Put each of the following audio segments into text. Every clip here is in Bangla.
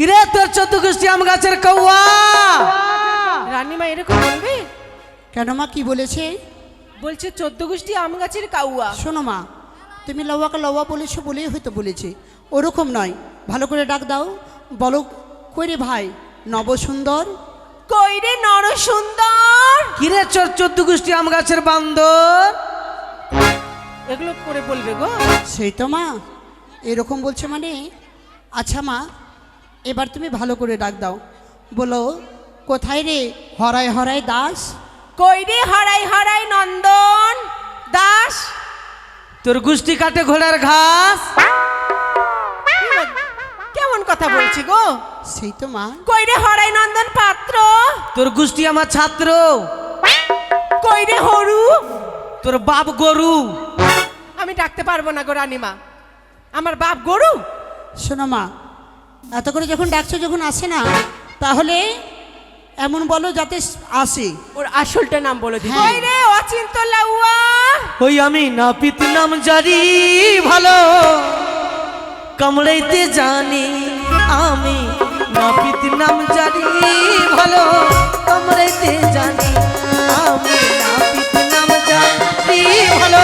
কিরে তোর চোদ্দ গোষ্ঠী আম গাছের কৌয়া? রানীমা এরকম বলবে? কেন মা কি বলেছে? বলছে চোদ্দ গোষ্ঠী আম গাছের কাউয়া শোনো মা তুমি লওয়াকে লওয়া বলেছ বলেই হয়তো বলেছে। ওরকম নয় ভালো করে ডাক দাও। বলো কইরে ভাই নবসুন্দর? কইরে নর সুন্দর কিরে চোর চোদ্দ গোষ্ঠী আম গাছের বান্দর? এগুলো করে বলবে গো। সেই তো মা এরকম বলছে মানে? আচ্ছা মা এবার তুমি ভালো করে ডাক দাও। বলো কোথায় রে? হরায় হরায় দাস? কইরে হরাই হরাই নন্দন? দাস? তোর গোষ্ঠী কাটে ঘোড়ার ঘাস। কেমন কথা বলছি গো? সেই তো মা। কইরে হরাই নন্দন পাত্র? তোর গোষ্ঠী আমার ছাত্র। কইরে হরু? তোর বাপ গরু। আমি ডাকতে পারব না গো রানীমা। আমার বাপ গরু? শোনো মা এত করে যখন ডাকছো যখন আসে না তাহলে এমন বলো যাতে আসে। ওর আসলটা নাম বলো দিই। হ্যাঁ। কইরে অচিন্ত লাউয়া ওই আমি নাপিত নাম জারি ভালো কামড়াইতে জানি। আমি নাপিত নাম জারি ভালো কামড়াইতে জানি। আমি নাপিত নাম জারি ভালো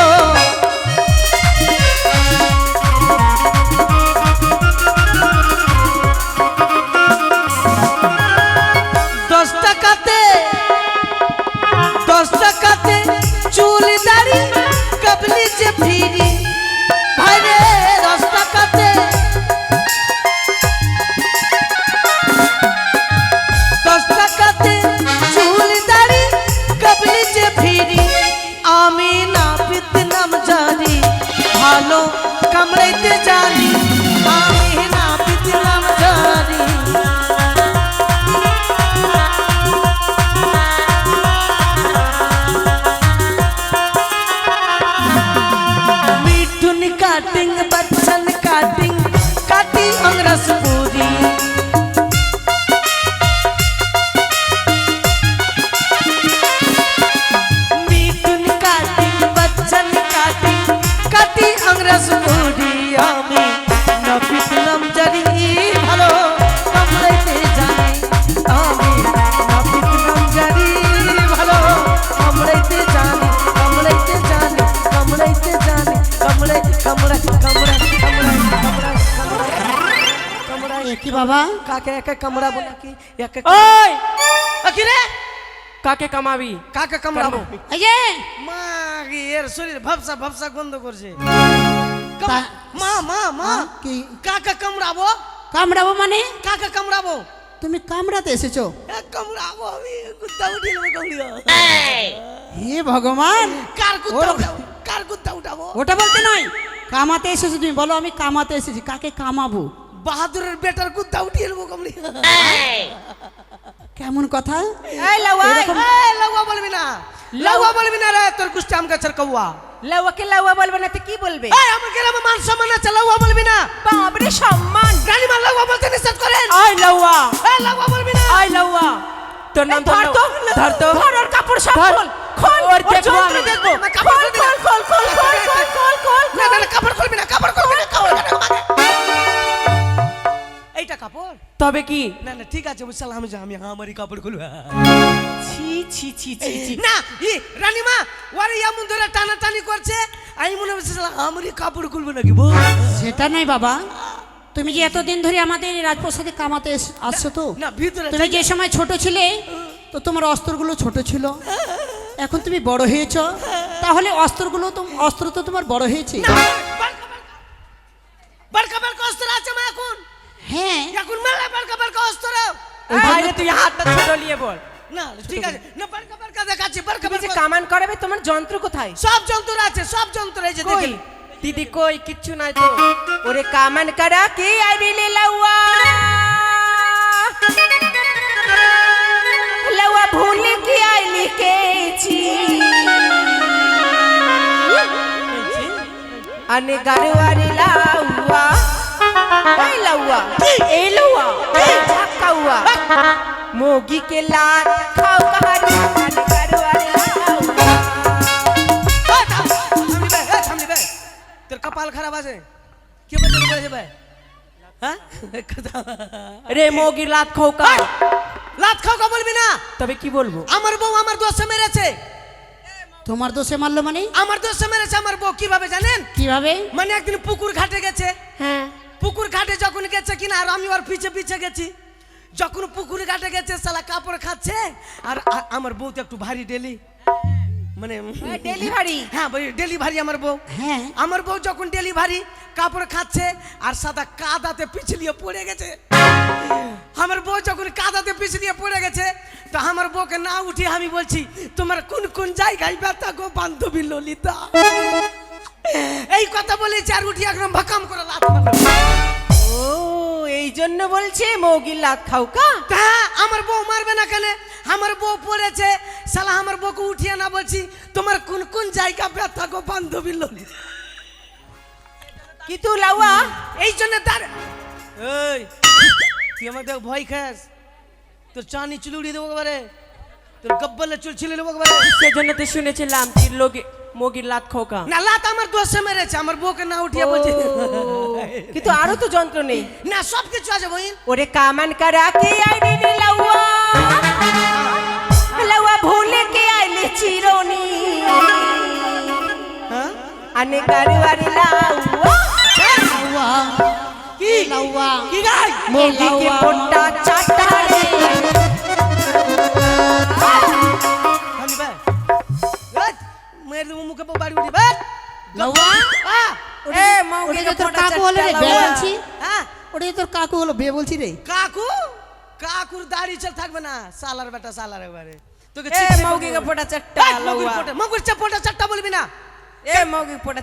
কাকে কামড়াবো নাকি একা ওই কি রে কাকে কামাবি কাকে কামড়াবো এই যে মা কি এর শরীর ভাবসা ভাবসা গন্ধ করছে মা মা মা কি কাকে কামড়াবো কামড়াবো মানে কাকে কামড়াবো তুমি কামড়াতে এসেছ এ, কামড়াবো আমি কুত্তা উঠিয়ে নেব হে ভগবান কার কুত্তা উঠাবো কার কুত্তা উঠাবো ওটা বলতে নয় কামাতে এসেছ তুমি বলো আমি কামাতে এসেছি কাকে কামাবো বাহাদুরের বেটার কুত্তা উঠিয়ে নেব কামড়িয়া কেমন কথা? এই লাউয়া এই, লাউয়া বলবি না। লাউয়া বলবি না রে তোর কুষ্টি আম গাছের কৌয়া। লাউয়াকে লাউয়া বলবে না তো কি বলবে? এই আমার গ্রামে মান সম্মান আছে লাউয়া বলবি না। বাবরে সম্মান। রানীমা লাউয়া বলতে নিষেধ করেন। আই লাউয়া। এই লাউয়া বলবি না। আই লাউয়া। তোর নাম ধর তো ধর তো। ধর ওর কাপড় সব। খোল। খোল। ওর দেখব যন্ত্র আমি। দেখব। খোল। খোল খোল খোল খোল খোল খোল খোল না না কাপড় খুলবি না কাপড় খুলবি না কাপড়। এইটা কাপড়? তবে কি? না না ঠিক আছে বুঝলাম আমি যা- আমি আমারই কাপড় খুলবো। ছি ছি ছি ছি ছি। না ই রানীমা ওরে এমন ধরে টানা টানি করছে আমি মনে হচ্ছে আমারই কাপড় খুলবো নাকি বল সেটা নয় বাবা। তুমি যে এতদিন ধরে আমাদের রাজপ্রসাদে কামাতে আসছো তো? না ভিতরে তুমি যে সময় ছোট ছিলে তো তোমার অস্ত্রগুলো ছোট ছিল। এখন তুমি বড় হয়েছো তাহলে অস্ত্রগুলো তো অস্ত্র তো তোমার বড় হয়েছে। না, বাড়কা, বাড়কা। বাড়কা বাড়কা অস্ত্র আছে মা এখন হ্যাঁ। এখন মেলা বাড়কা বাড়কা অস্ত্র ওই আরে তুই হাতটা ছোট নিয়ে বল। না ঠিক আছে। না বাড়কা বাড়কা দেখাচ্ছি বাড়কা তুমি কামান করাবে তোমার যন্ত্র কোথায়? সব যন্ত্র আছে সব যন্ত্র এই যে কই? দিদি কই? কিচ্ছু নাই তো। ওরে কামান করা? কি আইবিলে লাউয়া? লাউয়া ভুলে কি আইলি কেছি আনে গারোয়ারি লাউয়া কে एलो কপাল খারাপ আছে কে বলতে ভাই রে মোগি লাত খাও কা লাত খাও কা বলবি না তবে কি বলব আমার বউ আমার দোষে মেরেছে তোমার দোষে মারলো মানে আমার দোষে মেরেছে আমার বউ কীভাবে জানেন কীভাবে মানে একদিন পুকুর ঘাটে গেছে হ্যাঁ পুকুর ঘাটে যখন গেছে কিনা আর আমি ওর পিছে পিছে গেছি। যখন পুকুর ঘাটে গেছে সালা কাপড় খাচ্ছে আর আমার বউ তো একটু ভারী ডেলি। মানে ডেলিভারি হ্যাঁ ডেলিভারি আমার বউ। হ্যাঁ। আমার বউ যখন ডেলিভারি কাপড় খাচ্ছে আর সাদা কাদাতে পিছলিয়ে পড়ে গেছে। আমার বউ যখন কাদাতে পিছলিয়ে পড়ে গেছে তো আমার বউকে না উঠে আমি বলছি তোমার কোন কোন জায়গায় ব্যথা গো বান্ধবী ললিতা? এই কথা বলেছি আর উঠি একদম ভাকাম করে মারলো। ও এই জন্য বলছে মগির লাত খাউকা তা হ্যাঁ, আমার বউ মারবে না কেন? আমার বউ পড়েছে। সালা আমার বউকে উঠিয়ে না বলছি তোমার কোন কোন জায়গা ব্যথা গো বান্ধবী ললিতা? কিন্তু লাউয়া এই জন্য তার এই তুই আমার দেখ ভয় খাস। তোর চানি চুল উড়িয়ে দেবো এবারে তোর গব্বলে চুল ছিলে দেবো এবারে সেজন্য তো শুনেছিলাম তুই লোকে মগির লাত খৌকা। না লাত আমার দোষে মেরেছে আমার বউকে না উঠিয়ে বলছে। কিন্তু আরও তো যন্ত্র নেই। না সব কিছু আছে বহিন ওরে কামান করা কে আইলি রে লাউয়া? লাউয়া ভুলে কে আইলে চিরনি? হ্যাঁ? আনে কারুয়ারি লাউয়া? লাউয়া। কি? লাউয়া। কি গাই? মগিকে পোট্টা চাটা রে। মেরে দেবো মুখে বাড়ি উঠি বে লাউয়া আহ! এ ওটা তোর কাকু হলো বে বলছি? ওটা যে তোর কাকু হলো বে বলছি রে? কাকু? কাকুর দাড়ি চল থাকবে না। সালার বেটা সালার এবারে। তোকে এ মগিকে চাটা মগুর চা চারটা বলবি না?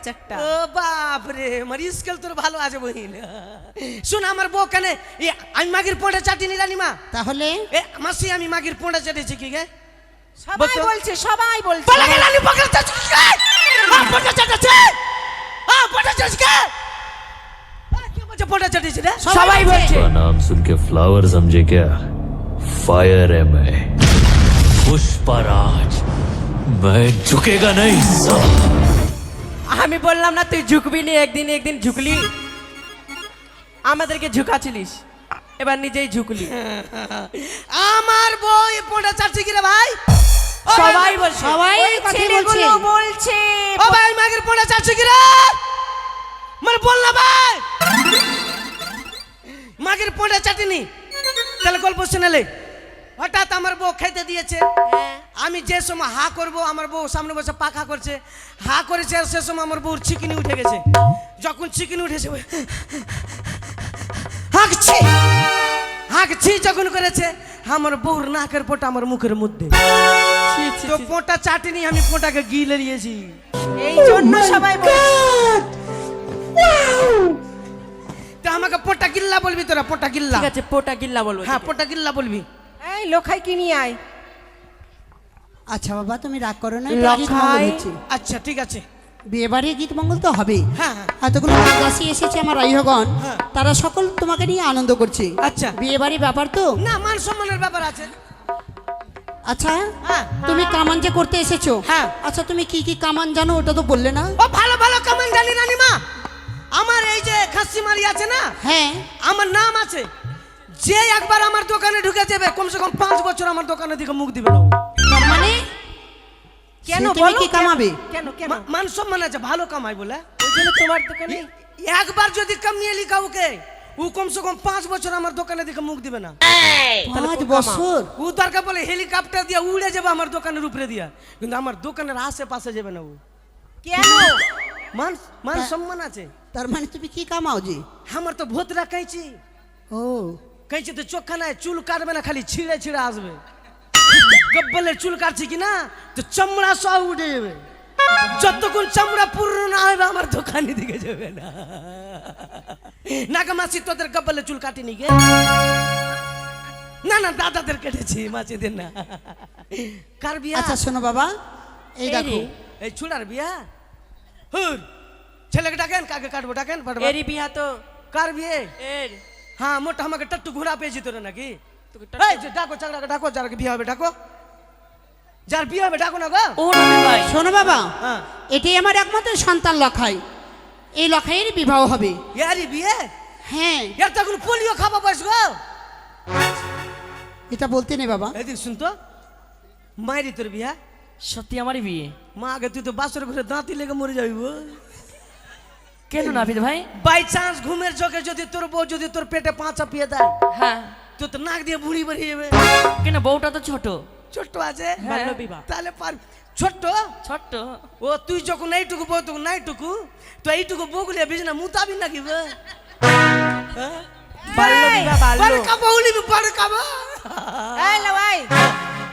চাটা ও বাপ রে আমার স্কেল তোর ভালো আছে বহিন। শুন আমার বউ কেন আমি মাগির পোঁটা চাটিনি রানি মা তাহলে? এ মাসি আমি মাগির পোঁটা চাটিয়েছি কি গে? সবাই বলতো? বলছে সবাই বলছে বলে গেল আমি পকেট চাটিয়েছি কি গে? আ, পোঁটা চাটাচ্ছে আ পোঁটা চাটিয়েছি কে আ, কে বলছে পোঁটা চাটিয়েছি রে সবাই বলছে का नाम सुन के फ्लावर समझे क्या फायर है मैं पुष्पराज मैं झुकेगा नहीं साला। আমি বললাম না তুই ঝুঁকবি নি একদিন একদিন ঝুঁকলি আমাদেরকে ঝুঁকাছিলিস এবার নিজেই ঝুঁকলি আমার বউ এ পোঁটা চাটছে কি রে ভাই ও ভাই, সবাই বলছে। সবাই ছেলেগুলো বলছে। বলছে। ও ভাই মাগির পোঁটা চাটছে কি রে মানে বল না ভাই। মাগির পোঁটা চাটিনি। তাহলে গল্প শুনালে হঠাৎ আমার বউ খেতে দিয়েছে। আমি যে সময় হা করব আমার বউ সামনে বসে পাখা করছে। হা করেছে আর সে সময় আমার বউর চিকিনি উঠে গেছে। যখন চিকিনি উঠেছে হাঁকছি। হাঁকছি যখন করেছে আমার বউর নাকের পোটা আমার মুখের মধ্যে। তো। পোঁটা চাটিনি আমি পোটাকে গিলে নিয়েছি। এই জন্য সবাই বলছে আমাকে পোঁটা গিল্লা বলবি তোরা পোঁটা গিল্লা? ঠিক আছে পোটা গিল্লা বলব হ্যাঁ পোঁটা গিল্লা বলবি। এই লোখাই কিনি আয়। আচ্ছা বাবা তুমি রাগ করো না আচ্ছা ঠিক আছে। বিয়ে বাড়ির গীত মঙ্গল তো হবেই হ্যাঁ। এতগুলো দাসী এসেছে আমার রাইহগণ হ্যাঁ। তারা সকল তোমাকে নিয়ে আনন্দ করছে। আচ্ছা। বিয়ে বাড়ির ব্যাপার তো? না মান সম্মানের ব্যাপার আছে। আচ্ছা হ্যাঁ। তুমি কামান যে করতে এসেছ? হ্যাঁ। আচ্ছা তুমি কি কি কামান জানো ওটা তো বললে না। ও ভালো ভালো কামান জানি রানিমা। আমার এই যে খাসি মারি আছে না? হ্যাঁ। আমার নাম আছে। যে একবার আমার দোকানে ঢুকে যাবে কমসে কম পাঁচ বছর আমার দোকানের দিকে মুখ দিবে না কেন তুমি বলো? কি? কামাবে? কেন কেন মান সম্মান আছে ভালো কামাই বলে। ওই জন্য তোমার দোকানে একবার যদি কামিয়ে লিখা ওকে ও কমসে কম পাঁচ বছর আমার দোকানের দিকে মুখ দিবে না। পাঁচ বছর? ও দরকার বলে হেলিকপ্টার দিয়ে উড়ে যাবে আমার দোকানের উপরে দিয়া। কিন্তু আমার দোকানের আশেপাশে যাবে না ও। কেন? মান মান সম্মান আছে। তার মানে তুমি কি কামাও জি আমার তো ভূত রাখাইছি। ও। কেঁচি তো চোখা নাই চুল কাটবে না খালি ছিঁড়ে ছিঁড়ে আসবে। গব্বলের চুল কাটছি কি না তো চামড়া সব উঠে যাবে। যতক্ষণ চামড়া পূর্ণ না হবে আমার দোকানে দিকে যাবে না। নাকা মাসি তোদের গব্বলের চুল কাটিনি গে। না না দাদাদের কেটেছি মাসিদের না। কার বিয়া? আচ্ছা শোনো বাবা এই দেখো। এই চুলার বিয়া? হুর ছেলেকে ডাকেন কাকে কাটবো ডাকেন? এরি বিয়া তো। কার বিয়ে? এর। হ্যাঁ মোটা আমাকে টট্টু ঘোরা পেয়েছি তোরা নাকি? তোকে ডাকো চাকরাকে ডাকো যার বিয়ে হবে ডাকো। যার বিয়ে হবে ডাকো না গো। ও ভাই। শোনো বাবা হ্যাঁ। এটাই আমার একমাত্র সন্তান লখাই। এই লখাইয়ের বিবাহ হবে। ইয়ারি বিয়ে? হ্যাঁ। এর তো এখন পোলিও খাওয়া বয়স গো। এটা বলতে নেই বাবা। এদিক শুন তো মায়েরি তোর বিয়া? সত্যি আমারই বিয়ে? মা আগে তুই তো বাসর ঘরে দাঁতি লেগে মরে যাবি গো কেন নাপিত ভাই? বাই চান্স ঘুমের চোখে যদি তোর বউ যদি তোর পেটে পাঁচ চাপিয়ে দেয় হ্যাঁ। তুই তো নাক দিয়ে বুড়ি বেরিয়ে যাবে কেন বউটা তো ছোট? ছোট্ট আছে। বাল্যবিবাহ। তাহলে পার ছোট্ট? ছোট্ট। ও তুই যখন এইটুকু বউ তখন নাইটুকু তো এইটুকু বগুলিয়া বিজনা মুতাবি নাকি বে?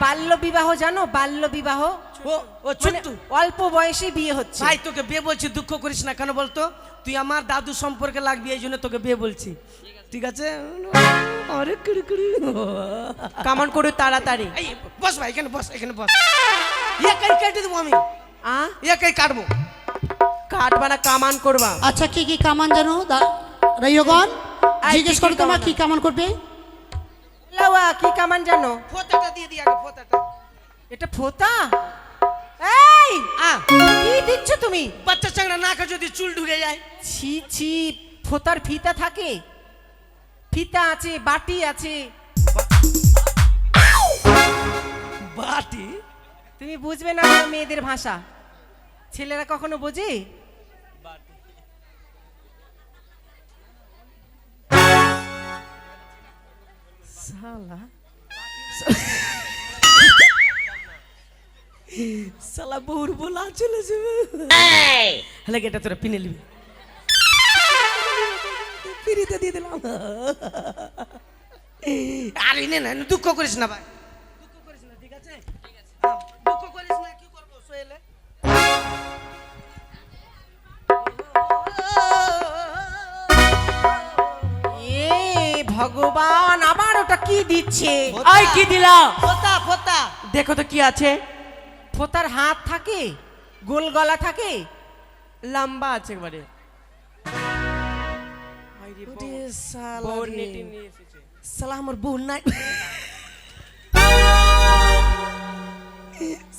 বাল্য বিবাহ জানো? বাল্য বিবাহ ও ও মানে অল্প বয়সে বিয়ে হচ্ছে। ভাই তোকে বিয়ে বলছি দুঃখ করিস না কেন বলতো? তুই আমার দাদু সম্পর্কে লাগবি এই জন্য তোকে বিয়ে বলছি। ঠিক আছে? আরে কুড়ি কুড়ি। কামন করো তাড়াতাড়ি। এই বস ভাই এখানে বস এখানে বস। একাই কেটে দেবো আমি? আ? একাই কাটবো? কাটবা না কামান করবা। আচ্ছা কি কি কামান জানো? রাইয়গণ এই, জিজ্ঞেস করো তোমার? কি কামান করবে? লাওয়া কি কামান জানো? ফোতাটা দিয়ে দি আগে ফোতাটা। এটা ফোতা? এই! আ। কি দিচ্ছ তুমি? বাচ্চা চাংড়া নাকে যদি চুল ঢুকে যায়। ছি ছি ফোতার ফিতা থাকে। ফিতা আছে বাটি আছে। বাটি? তুমি বুঝবে না মেয়েদের ভাষা। ছেলেরা কখনো বোঝে? সালা। শালা বহুর বলা চলে যাবে। হলে এটা তোরা পিনে নিবি? ফিরিতে দিয়ে দিলাম। আরে নে না দুঃখ করিস না ভাই। দুঃখ করিস না ঠিক আছে? দুঃখ করিস না কি করব সোহেলে? এ ভগবান আবার ওটা কি দিচ্ছে? আই কি দিলা? ফোতা ফোতা। দেখো তো কি আছে। ফোতার হাত থাকে গোল গলা থাকে লম্বা আছে একবারে। ওরে শালা বউর রে। নিয়ে এসেছে। শালা আমার বউ নাই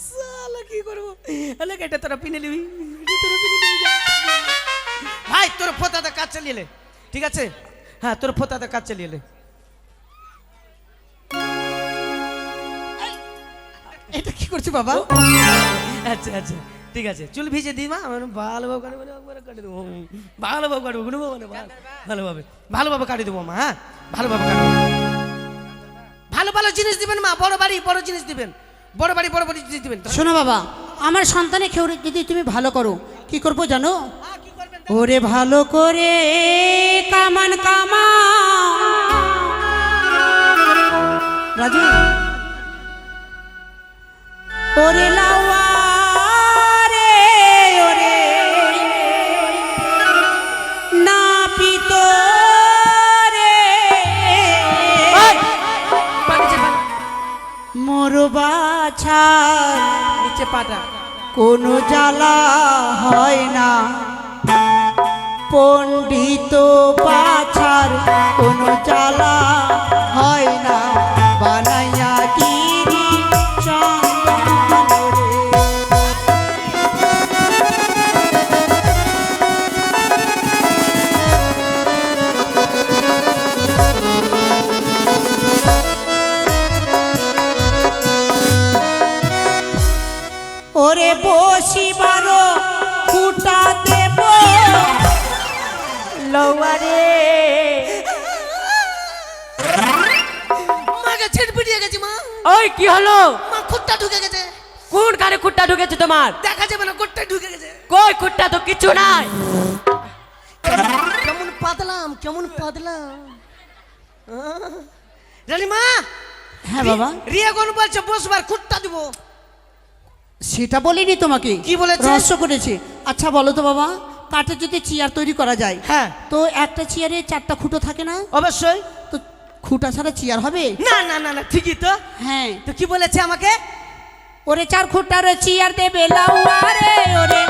শালা কি করব হলে এটা তোরা পিনে নিবি এটা তোরা পিনে নিবি। ভাই তোর ফোতাতে কাজ চালিয়ে লে। ঠিক আছে হ্যাঁ তোর ফোতাতে কাজ চালিয়ে লে। এটা কি করছ বাবা আচ্ছা আচ্ছা ঠিক আছে চুল ভিজে দিই মা আমার ভালোভাবে একবারে কাটে দেবো ভালোভাবে কাটবো কোনো মানে ভালোভাবে ভালোভাবে কাটিয়ে দেবো মা হ্যাঁ ভালোভাবে কাটবো ভালো ভালো জিনিস দিবেন মা বড় বাড়ি বড় জিনিস দিবেন বড় বাড়ি বড় বড় জিনিস দিবেন শোনো বাবা আমার সন্তানে কেউ যদি তুমি ভালো করো কি করব জানো? হ্যাঁ, ওরে ভালো করে কামান কামান। রাজু। ওরে লাওয়া বাছার নিচে পাটা। কোনো জ্বালা হয় না। পণ্ডিত পাছার কোনো জ্বালা হয় কি হলো? মা খুঁটটা ঢুকে গেছে। কোন কানে খুঁটটা ঢুকেছে তোমার? দেখা যাবে না গোটটা ঢুকে গেছে। কই খুঁটটা তো কিছু নাই। কেমন পাতলাম কেমন পাতলাম। আহ, রানী মা হ্যাঁ বাবা। রিয়াগন বলছে? বসবার খুঁটটা দিব। সেটা বলিনি তোমাকে। কি বলেছে? রহস্য করেছে। আচ্ছা বলো তো বাবা কাঠের যদি চেয়ার তৈরি করা যায় হ্যাঁ। তো একটা চেয়ারে চারটা খুঁটো থাকে না? অবশ্যই। খুঁটা ছাড়া চেয়ার হবে? না না না না ঠিকই তো। হ্যাঁ। তো কি বলেছে আমাকে? ওরে চার খুঁটার চেয়ার দেবে লাউয়ারে ওরে।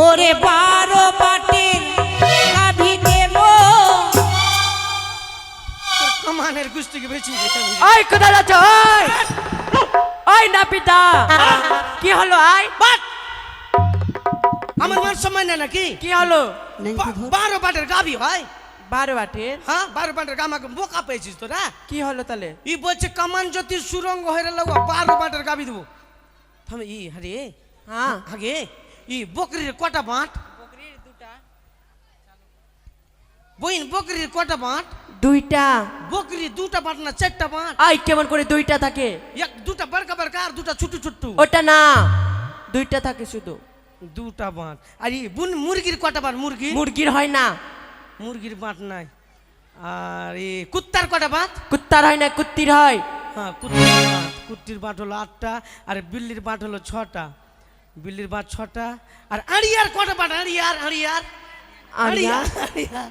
ওরে বারো গাভী দেব। তোর কমানের গুষ্টিকে বেশি ওই কোথায় যাচ্ছ ওই না পিতা। কি হলো আয়? বাট আমার মান সময় না নাকি? কি হলো? বারো বাটের গাবি ভাই বারো বাটের? হ্যাঁ বারো বাটের গামাকে বোকা পেয়েছিস তোরা কি হলো তাহলে? ই বলছে কামান জ্যোতি সুরঙ্গ হয়ে লাগো বারো বাটের গাবি দেবো। থামে ই হরে হ্যাঁ। আগে ই বকরির কটা বাঁট? বইন বকরির কটা বাঁট? দুইটা। বকরি দুটা বাঁট না চারটা বাঁট। আই কেমন করে দুইটা থাকে? এক দুটা বড়কা বড়কা আর দুটা ছোট ছোট। ওটা না দুইটা থাকে শুধু। দুটা বাঁট। আর বুন মুরগির কটা বাঁট মুরগি? মুরগির হয় না। মুরগির বাঁট নাই। আর এই কুত্তার কটা বাঁট? কুত্তার হয় না কুত্তির হয়। হ্যাঁ কুত্তির বাঁট। কুত্তির বাঁট হলো আটটা আর বিল্লির বাঁট হলো ছটা। বিল্লির বাঁট ছটা আর আড়িয়ার কটা বাঁট? আড়িয়ার আড়িয়ার। আড়িয়া? আড়িয়ার।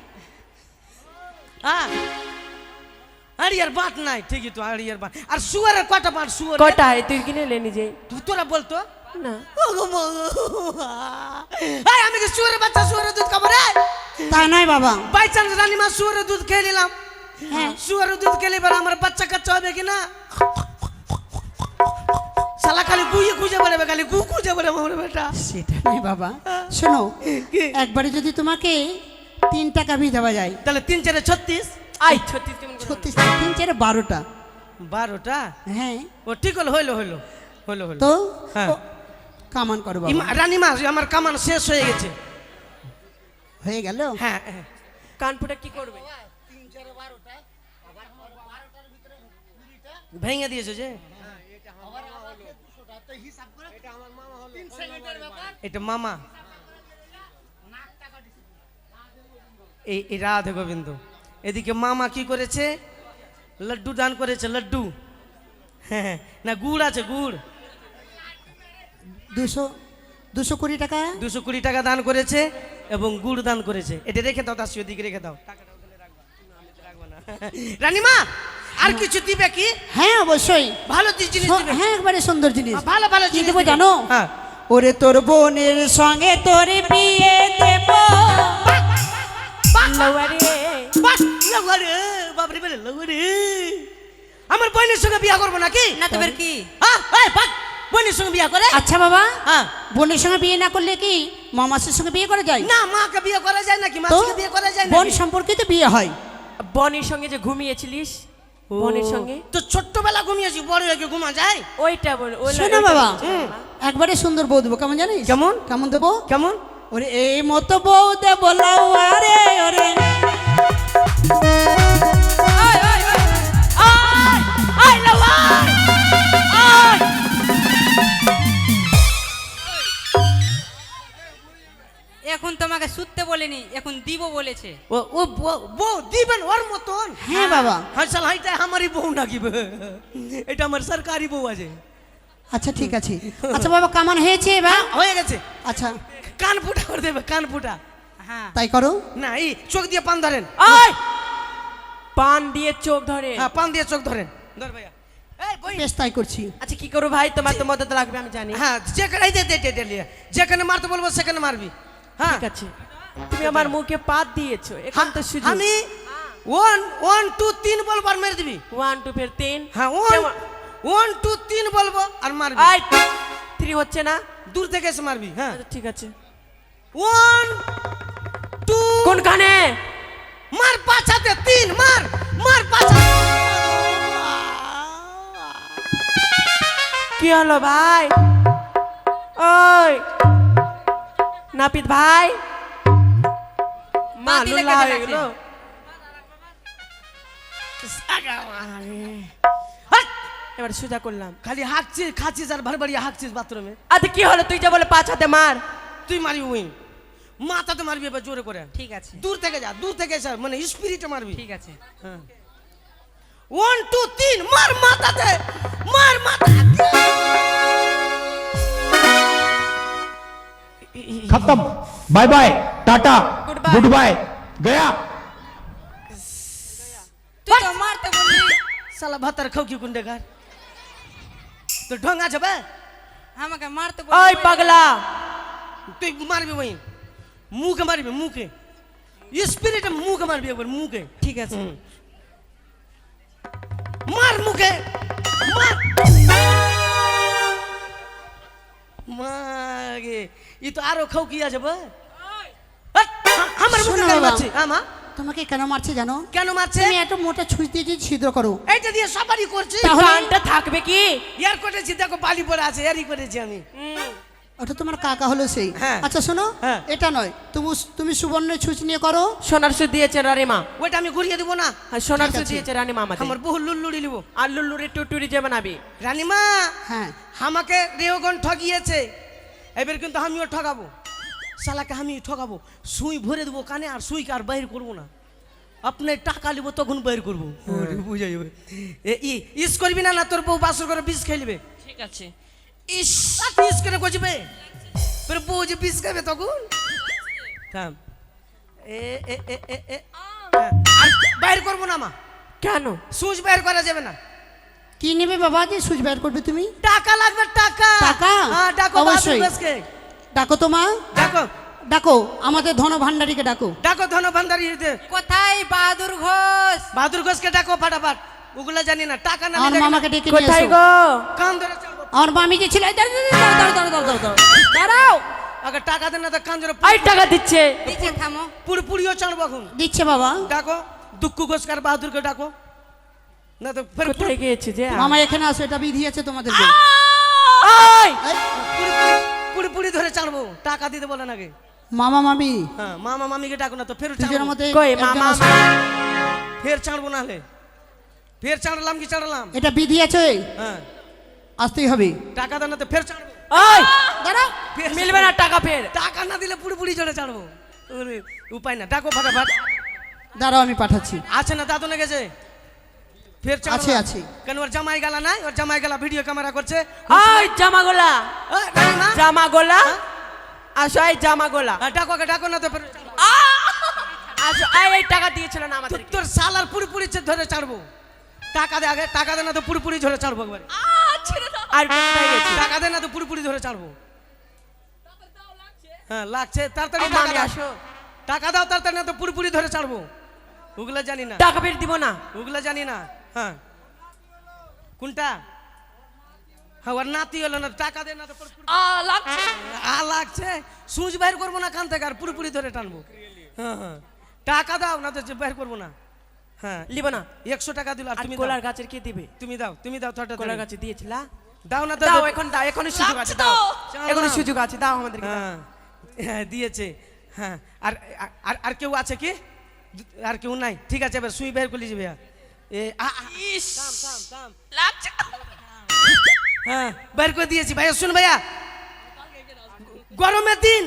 হ্যাঁ আড়িয়ার বাঁট নাই ঠিকই তো আড়িয়ার বাঁট আর শুয়ারের কটা বাঁট শুয়ার কটা? হয় তুই কিনে লে নিজে। তোরা বলতো? না। ওগো মা। আমি কি শুয়ারের বাচ্চা শুয়ারের দুধ খাব রে? তা নয় বাবা। বাই চান্স রানীমা শুয়ারের দুধ খেয়ে নিলাম। হ্যাঁ। শুয়ারের দুধ খেলে এবার আমার বাচ্চা কাচ্চা হবে কি না? শালা খালি গুইয়ে খুঁজে বেড়াবে খালি গু খুঁজে বেড়াবে আমার বেটা। সেটা নয় বাবা। শোনো? একবারে যদি তোমাকে তিন টাকা বি দেওয়া যায়। তাহলে তিন চারে ছত্রিশ? আই ছত্রিশ ছত্রিশ তিন চারে বারোটা। বারোটা? হ্যাঁ। ও ঠিক হলো হইল হইল হইল হইল। তো? হ্যাঁ। কামান করো রানীমা আমার কামান শেষ হয়ে গেছে। হয়ে গেল? হ্যাঁ হ্যাঁ। কানপুটা কি করবে? ভেঙে দিয়েছে যে? এটা মামা। এই এই রাধে গোবিন্দ। এদিকে মামা কি করেছে? লাড্ডু দান করেছে লাড্ডু। হ্যাঁ না গুড় আছে গুড়। দুশো দুশো কুড়ি টাকা? দুশো কুড়ি টাকা দান করেছে এবং গুড় দান করেছে। এটা রেখে দাও দাসি ওদিকে রেখে দাও। রানীমা আর কিছু দিবে কি? হ্যাঁ অবশ্যই। ভালো জিনিস হ্যাঁ একবারে সুন্দর জিনিস। হ্যাঁ, ভালো ভালো জিনিস দেবো। জানো? হ্যাঁ। ওরে তোর বোনের সঙ্গে তোর বিয়ে দেব। লওয়ারে বাপরে বাপরে। আমার বোনের সঙ্গে বিয়া করব নাকি? না তবে কি? হ্যাঁ, এই, বোনের সঙ্গে বিয়া করে। আচ্ছা বাবা হ্যাঁ। বোনের সঙ্গে বিয়ে না করলে কি মামাসের সঙ্গে বিয়ে করা যায়? না মাকে বিয়ে করা যায় নাকি? মাসিকে বিয়ে করা যায় বোন নাকি? সম্পর্কে তো বিয়ে হয়। বনির সঙ্গে যে ঘুমিয়েছিলিস? বনির সঙ্গে? তো ছোট্টবেলা ঘুমিয়েছি বড় হয়ে কি ঘুমা যায়। ওইটা বল ওই- শোনো বাবা। একবারে সুন্দর বউ দেবো কেমন জানিস? কেমন? কেমন দেবো? কেমন? ওরে এই মতো বউ দেবো লাউয়ারে ওরে। এখন তোমাকে শুতে বলেনি এখন দিব বলেছে। ও ও বউ- দিবেন ওর মতন? হ্যাঁ বাবা। হ্যাঁ সাল হাইটা আমারই বউ নাকি? এটা আমার সরকারি বউ আছে। আচ্ছা ঠিক আছে। আচ্ছা বাবা কামান হয়েছে এবার? হ্যাঁ, হয়ে গেছে। আচ্ছা। কান ফুটা করে দেবে কান ফুটা। হ্যাঁ। তাই করো। না এই চোখ দিয়ে পান ধরেন। আয়। পান দিয়ে চোখ ধরে হ্যাঁ পান দিয়ে চোখ ধরেন। ধর ভাইয়া। এই বই। বেশ তাই করছি। আচ্ছা কি করো ভাই? তোমার তো মদত লাগবে আমি জানি। হ্যাঁ যেখানে দে দে দে। যেখানে মারতে বলব সেখানে মারবি। হ্যাঁ। ঠিক আছে। তুমি আমার মুখে পাত দিয়েছ এখন তো সুযোগ আমি ওয়ান ওয়ান টু তিন বলব আর মেরে দিবি। ওয়ান টু ফের তিন। হ্যাঁ ওয়ান? ওয়ান টু তিন বলব আর মারবি। আয় থ্রি হচ্ছে না? দূর থেকে এসে মারবি হ্যাঁ। আচ্ছা ঠিক আছে। ওয়ান টু কোনখানে? মার পাছাতে তিন মার মার পাছাতে কি হলো ভাই? ওই নাপিত ভাই? মা লুলা হয়ে। গেল! এবার সোজা করলাম খালি হাঁকছিস খাচ্ছিস আর ভার বাড়িয়ে হাঁকছিস বাথরুমে আচ্ছা কি হলো তুই যে বলে পাঁচ হাতে মার তুই মারবি উইন মাথাতে মারবি এবার জোরে করে ঠিক আছে দূর থেকে যা দূর থেকে এসে মানে স্পিরিটে মারবি ঠিক আছে হ্যাঁ ওয়ান টু তিন মার মাথাতে মার মাথা खत्म bye bye tata Goodbye. Goodbye गया তুই তো মারতে বললি সালা ভাতার খাও কি কুন্ডে ঘর তো ঢং আছে বে আমাকে মারতে ওই বললি পাগলা তুই মারবি ওই মুখে মারবি মুখে স্পিরিটে মুখে মারবি একবার মুখে ঠিক আছে হুম। মার মুখে মার মাগে ই তো আরও খাও কি আছে ভাই হাট, আ- আমার মুখে শোনো কেন বাবা। মারছে হ্যাঁ মা তোমাকে কেন মারছে জানো? কেন মারছে? তুমি এত মোটা ছুঁচ দিয়ে যদি ছিদ্র করো। এইটা দিয়ে সবারই করছি। তাহলে- কানটা থাকবে কি? ইয়ার করেছি দেখো বালি পরে আছে এরই করেছি আমি। ওটা তোমার কাকা হলো সেই। হ্যাঁ। আচ্ছা শোনো হ্যাঁ। এটা নয়। তুমি তুমি সুবর্ণের ছুঁচ নিয়ে করো। সোনার সুদ দিয়েছে রানীমা। ওইটা আমি ঘুরিয়ে দেবো না। আর সোনার সুদ দিয়েছে রানীমা আমাদের। আমার বহু লুল্লুড়ি নিব। আর লুল্লুরি টুটুরি যে বানাবি। রানীমা হ্যাঁ। আমাকে রেওগন ঠগিয়েছে। এবার কিন্তু আমিও ঠগাবো। শালাকে আমি ঠকাবো সুই ভরে দেবো কানে আর সুইকে আর বাইর করব না। আপনি টাকা নিব তখন বাইর করব। বুঝে যাবে। ইস করবি না না তোর বউ বাসর করে বিষ খেলবে ঠিক আছে। ইস ইস করে গজবে তোর বউ যে বিষ খাবে তখন? থাম। এ এ এ এ এ হ্যাঁ, বাইর করব না মা। কেন? সুচ বাইর করা যাবে না। কি নেবে বাবা যে সুচ বাইর করবে তুমি? টাকা লাগবে টাকা। টাকা? হ্যাঁ ডাকো অবশ্যই। ডাকো তো মা। ডাকো। ডাকো আমাদের ধন ভান্ডারীকে ডাকো। ডাকো ধন ভান্ডারি কোথায় বাহাদুর ঘোষ? বাহাদুর ঘোষকে ডাকো ফাটাফাট। ওগুলা জানি না টাকা না আমার মামাকে ডেকে নিয়ে কোথায় এসো। গো? কান ধরে। আমার মামি যে ছিল দাঁড়াও, দাঁড়াও, দাঁড়াও, দাঁড়াও, দাঁড়াও, দাঁড়াও, দাঁড়াও। দাঁড়াও। আগে টাকা দেন না তো কান ধরে। আই টাকা দিচ্ছে। নিচে থামো। পুরি পুরিও চাড়বো এখন। দিচ্ছে বাবা। ডাকো দুঃখু ঘোষকার বাহাদুরকে ডাকো। না তো ফের কোথায় গিয়েছে যে? মামা এখানে আসো এটা বিধি আছে তোমাদেরকে পুরি পুরি ধরে চাড়বো টাকা দিতে বলে নাকি মামা মামি। হ্যাঁ মামা মামিকে ডাকো না তো ফের দুজনের কই মামা। ফের চাড়বো না হলে। ফের চাড়লাম কি চাড়লাম এটা বিধি আছে? হ্যাঁ। আসতেই হবে। টাকা দেন না তো ফের চাড়বো আই দাঁড়াও মিলবে না টাকা ফের। টাকা না দিলে পুরি পুরি চড়ে চাড়বো উপায় না ডাকো ফাটাফাট। দাঁড়াও আমি পাঠাচ্ছি। আছে না দাদু না গেছে? ফের। আছে, আছে। কেন ওর জামাই গেলা নাই? ওর জামাই গেলা ভিডিও ক্যামেরা করছে। আই জামা গোলা ওই, জামা গোলা আসো এই জামা গোলা হ্যাঁ, ডাকো ডাকো না তো ফের। আসো এই এই টাকা দিয়েছিল না আমাদের তোর সালার পুরি পুরি ধরে চাড়বো টাকা দে আগে টাকা দে না তো পুরি পুরি ধরে চাড়বো একবারে। আর টাকা দে না তো পুরি পুরি ধরে চাড়বো হ্যাঁ লাগছে তাড়াতাড়ি টাকা আসো। টাকা দাও তাড়াতাড়ি না তো পুরি পুরি ধরে চাড়বো ওগুলা জানি না। টাকা ফের দিব না। ওগুলা জানি না। হ্যাঁ। কোনটা? হ্যাঁ ওর নাতি হলো না টাকা না আ লাগছে। সুচ বাইর করব না কান থেকে আর পুরোপুরি ধরে টানবো। হ্যাঁ হ্যাঁ। টাকা দাও না তো বাইর করব না। হ্যাঁ লিব না একশো টাকা দিল আর তুমি গাছের কে দিবে? তুমি দাও তুমি দাও গাছে দিয়েছিলা দাও না দাও। এখন দাও এখনই সুযোগ আছে দাও। এখনই সুযোগ আছে দাও আমাদেরকে হ্যাঁ হ্যাঁ দিয়েছে। হ্যাঁ আর আর কেউ আছে কি? আর কেউ নাই? ঠিক আছে এবার সুই বের করলি যাবে এ আ, আ, থাম, থাম, থাম। হ্যাঁ বের করে দিয়েছি ভাইয়া শুন ভাইয়া। গরমের দিন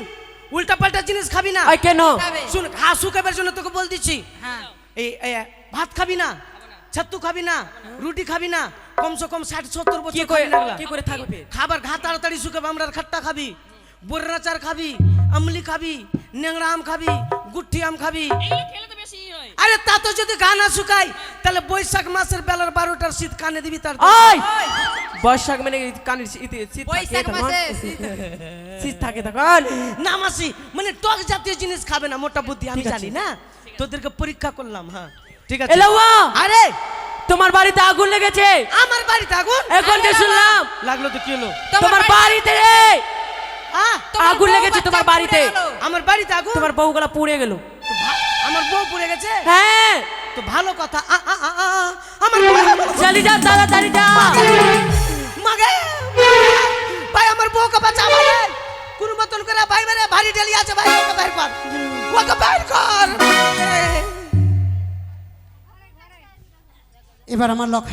উল্টা পাল্টা জিনিস খাবি না। ওই কেন? খাবে। শুন ঘা শুকাবার জন্য তোকে বল দিচ্ছি। হ্যাঁ। এই ভাত খাবি না ছাত্তু খাবি না রুটি খাবি না কমসে কম ষাট সত্তর কি বছর কি করে থাকবে? খাবার ঘা তাড়াতাড়ি শুকাবে আমরা খাট্টা খাবি বোররা চার খাবি আমলি খাবি নেংড়া আম খাবি গুঠি আম খাবি। আরে তা তো যদি গা না শুকাই তাহলে বৈশাখ মাসের বেলার বারোটার শীত কানে দিবি তার বৈশাখ মানে কানের শীত শীত থাকে বৈশাখ তখন। মাসে। শীত থাকে তখন। না মাসি মানে টক জাতীয় জিনিস খাবে না মোটা বুদ্ধি আমি জানি না। তোদেরকে পরীক্ষা করলাম হ্যাঁ। ঠিক আছে। আরে! তোমার বাড়িতে আগুন লেগেছে? আমার বাড়িতে আগুন? এখন যে শুনলাম। লাগল তো কি হলো? তোমার বাড়িতে রে! আগুন লেগেছে তোমার বাড়িতে। আমার বাড়িতে আগুন? তোমার বউগুলা পুড়ে গেল। আমার বউ পুড়ে গেছে? হ্যাঁ। তো ভালো কথা আমার বউ- চলি যা তাড়াতাড়ি যা। মাগে ভাই আমার বউকে বাঁচা ভাই কোন মতন করে ভাই মেরে ভারী ঢেলি আছে ভাই ওকে বাইর কর। ওকে বাইর কর। এবার আমার লক্ষ্য